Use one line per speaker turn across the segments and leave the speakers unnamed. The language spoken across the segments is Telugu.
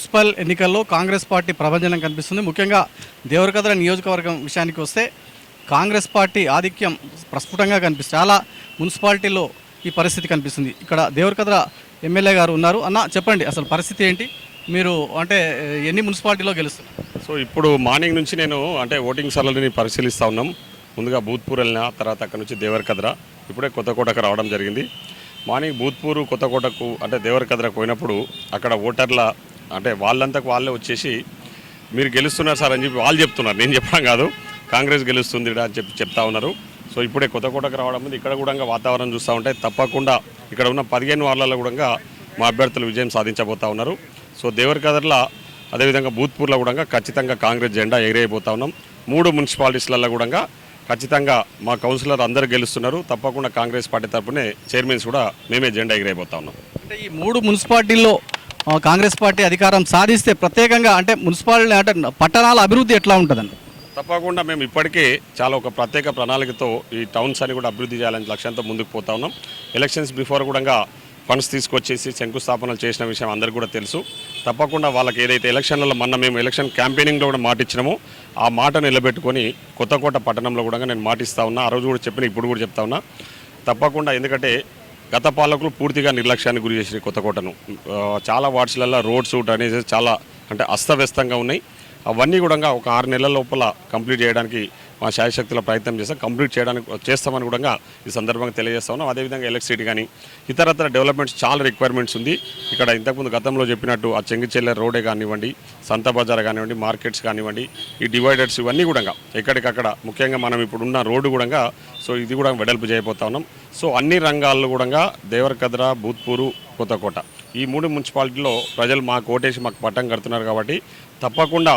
మున్సిపల్ ఎన్నికల్లో కాంగ్రెస్ పార్టీ ప్రభంజనం కనిపిస్తుంది. ముఖ్యంగా దేవరకద్ర నియోజకవర్గం విషయానికి వస్తే కాంగ్రెస్ పార్టీ ఆధిక్యం ప్రస్ఫుటంగా కనిపిస్తుంది. చాలా మున్సిపాలిటీలో ఈ పరిస్థితి కనిపిస్తుంది. ఇక్కడ దేవరకద్ర ఎమ్మెల్యే గారు ఉన్నారు. అన్న చెప్పండి అసలు పరిస్థితి ఏంటి? మీరు అంటే ఎన్ని మున్సిపాలిటీలో గెలుస్తున్నారు?
సో ఇప్పుడు మార్నింగ్ నుంచి నేను అంటే ఓటింగ్ సరళిని పరిశీలిస్తూ ఉన్నాం. ముందుగా భూత్పూర్ వెళ్ళిన తర్వాత అక్కడ నుంచి దేవరకద్ర. ఇప్పుడే కొత్తకోటకు రావడం జరిగింది. మార్నింగ్ భూత్పూర్ కొత్తకోటకు అంటే దేవరకద్రకు పోయినప్పుడు అక్కడ ఓటర్ల అంటే వాళ్ళంతకు వాళ్ళే వచ్చేసి మీరు గెలుస్తున్నారు సార్ అని చెప్పి వాళ్ళు చెప్తున్నారు. నేను చెప్పడం కాదు. కాంగ్రెస్ గెలుస్తుంది అని చెప్పి చెప్తా ఉన్నారు. సో ఇప్పుడే కొత్తకోటకు రావడం మీద ఇక్కడ కూడా వాతావరణం చూస్తూ ఉంటే తప్పకుండా ఇక్కడ ఉన్న పదిహేను వార్లలో కూడా మా అభ్యర్థులు విజయం సాధించబోతా ఉన్నారు. సో దేవరకద్రలో అదేవిధంగా భూత్పూర్లో కూడా ఖచ్చితంగా కాంగ్రెస్ జెండా ఎగిరైపోతా ఉన్నాం. మూడు మున్సిపాలిటీస్లలో కూడా ఖచ్చితంగా మా కౌన్సిలర్ అందరూ గెలుస్తున్నారు. తప్పకుండా కాంగ్రెస్ పార్టీ తరఫునే చైర్మన్స్ కూడా మేమే జెండా ఎగిరైపోతా ఉన్నాం.
అంటే ఈ మూడు మున్సిపాలిటీల్లో కాంగ్రెస్ పార్టీ అధికారం సాధిస్తే ప్రత్యేకంగా అంటే మున్సిపాలిటీ అంటే పట్టణాల అభివృద్ధి ఎట్లా ఉంటుందండి?
తప్పకుండా మేము ఇప్పటికే చాలా ఒక ప్రత్యేక ప్రణాళికతో ఈ టౌన్స్ అని కూడా అభివృద్ధి చేయాలని లక్ష్యంతో ముందుకు పోతా ఉన్నాం. ఎలక్షన్స్ బిఫోర్ కూడా ఫండ్స్ తీసుకొచ్చేసి శంకుస్థాపనలు చేసిన విషయం అందరికీ కూడా తెలుసు. తప్పకుండా వాళ్ళకి ఏదైతే ఎలక్షన్లలో మొన్న మేము ఎలక్షన్ క్యాంపెయినింగ్లో కూడా మాట ఇచ్చినామో ఆ మాట నిలబెట్టుకొని కొత్తకోట పట్టణంలో కూడా నేను మాటిస్తా ఉన్నా. ఆ రోజు కూడా చెప్పిన ఇప్పుడు కూడా చెప్తా ఉన్నా. తప్పకుండా ఎందుకంటే గత పాలకులు పూర్తిగా నిర్లక్ష్యానికి గురి చేసిన కొత్తకోటను చాలా వార్డ్స్లలో రోడ్స్ డ్రైనేజెస్ చాలా అంటే అస్తవ్యస్తంగా ఉన్నాయి. అవన్నీ కూడా ఒక ఆరు నెలల లోపల కంప్లీట్ చేయడానికి మా శాయశక్తుల ప్రయత్నం చేస్తాం. కంప్లీట్ చేయడానికి చేస్తామని కూడా ఈ సందర్భంగా తెలియజేస్తా ఉన్నాం. అదేవిధంగా ఎలక్ట్రిసిటీ కానీ ఇతరతర డెవలప్మెంట్స్ చాలా రిక్వైర్మెంట్స్ ఉంది. ఇక్కడ ఇంతకుముందు గతంలో చెప్పినట్టు ఆ చెంగిచెల్లె రోడే కానివ్వండి సంత బజార్ కానివ్వండి మార్కెట్స్ కానివ్వండి ఈ డివైడర్స్ ఇవన్నీ కూడా ఎక్కడికక్కడ ముఖ్యంగా మనం ఇప్పుడు ఉన్న రోడ్డు కూడా సో ఇది కూడా వెడల్పు చేయబోతా ఉన్నాం. సో అన్ని రంగాల్లో కూడా దేవరకద్ర భూత్పూరు కొత్తకోట ఈ మూడు మున్సిపాలిటీలో ప్రజలు మాకు ఓటేసి మాకు పట్టం కడుతున్నారు కాబట్టి తప్పకుండా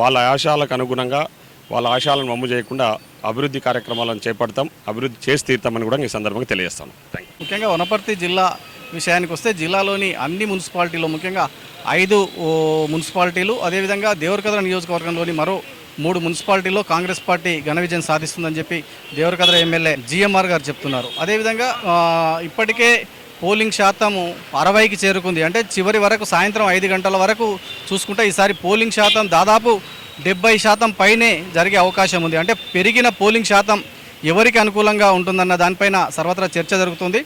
వాళ్ళ ఆశయాలకు అనుగుణంగా వాళ్ళ ఆశయాలను మమ్ము చేయకుండా అభివృద్ధి కార్యక్రమాలను చేపడతాం అభివృద్ధి చేసి తీరుతామని కూడా ఈ సందర్భంగా తెలియజేస్తాను.
ముఖ్యంగా వనపర్తి జిల్లా విషయానికి వస్తే జిల్లాలోని అన్ని మున్సిపాలిటీలో ముఖ్యంగా ఐదు మున్సిపాలిటీలు అదేవిధంగా దేవరకద్ర నియోజకవర్గంలోని మరో మూడు మున్సిపాలిటీల్లో కాంగ్రెస్ పార్టీ ఘన విజయం సాధిస్తుందని చెప్పి దేవరకద్ర ఎమ్మెల్యే జిఎంఆర్ గారు చెప్తున్నారు. అదేవిధంగా ఇప్పటికే పోలింగ్ శాతము అరవైకి చేరుకుంది. అంటే చివరి వరకు సాయంత్రం ఐదు గంటల వరకు చూసుకుంటే ఈసారి పోలింగ్ శాతం దాదాపు డెబ్బై శాతం పైనే జరిగే అవకాశం ఉంది. అంటే పెరిగిన పోలింగ్ శాతం ఎవరికి అనుకూలంగా ఉంటుందన్న దానిపైన సర్వత్రా చర్చ జరుగుతుంది.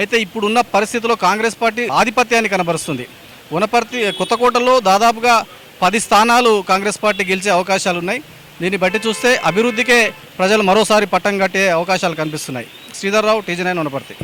అయితే ఇప్పుడున్న పరిస్థితిలో కాంగ్రెస్ పార్టీ ఆధిపత్యాన్ని కనబరుస్తుంది. వనపర్తి కొత్తకోటలో దాదాపుగా పది స్థానాలు కాంగ్రెస్ పార్టీ గెలిచే అవకాశాలు ఉన్నాయి దీన్ని బట్టి చూస్తే అభివృద్ధికే ప్రజలు మరోసారి పట్టం కట్టే అవకాశాలు కనిపిస్తున్నాయి. Sridhar Rao TG nine Wanaparthy.